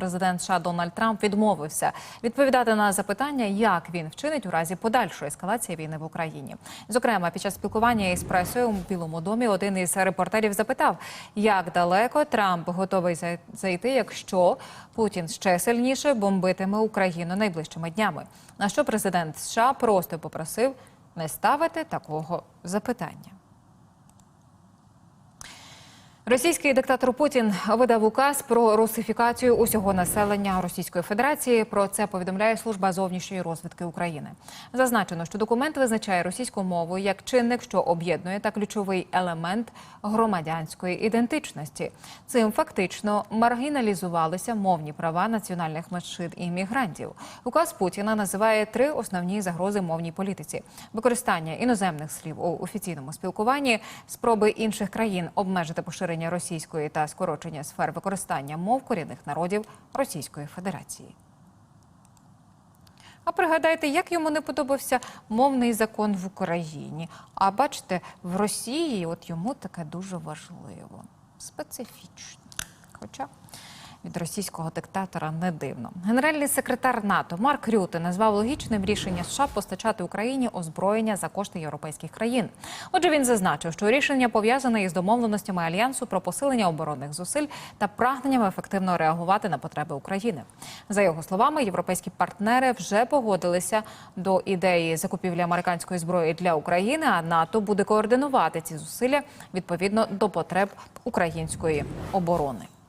президент США Дональд Трамп відмовився відповідати на запитання, як він вчинить у разі подальшої ескалації війни в Україні. Зокрема, під час спілкування із пресою у Білому домі один із репортерів запитав, як далеко Трамп готовий зайти, якщо Путін ще сильніше бомбитиме Україну найближчими днями. На що президент США просто попросив не ставити такого запитання. Російський диктатор Путін видав указ про русифікацію усього населення Російської Федерації. Про це повідомляє служба зовнішньої розвідки України. Зазначено, що документ визначає російську мову як чинник, що об'єднує та ключовий елемент громадянської ідентичності. Цим фактично маргіналізувалися мовні права національних меншин і мігрантів. Указ Путіна називає три основні загрози мовній політиці: використання іноземних слів у офіційному спілкуванні, спроби інших країн обмежити поширення російської та скорочення сфер використання мов корінних народів Російської Федерації. А пригадайте, як йому не подобався мовний закон в Україні. А бачите, в Росії от йому таке дуже важливо, специфічно. Хоча від російського диктатора не дивно. Генеральний секретар НАТО Марк Рюте назвав логічним рішення США постачати Україні озброєння за кошти європейських країн. Отже, він зазначив, що рішення пов'язане із домовленостями альянсу про посилення оборонних зусиль та прагненням ефективно реагувати на потреби України. За його словами, європейські партнери вже погодилися до ідеї закупівлі американської зброї для України. А НАТО буде координувати ці зусилля відповідно до потреб української оборони.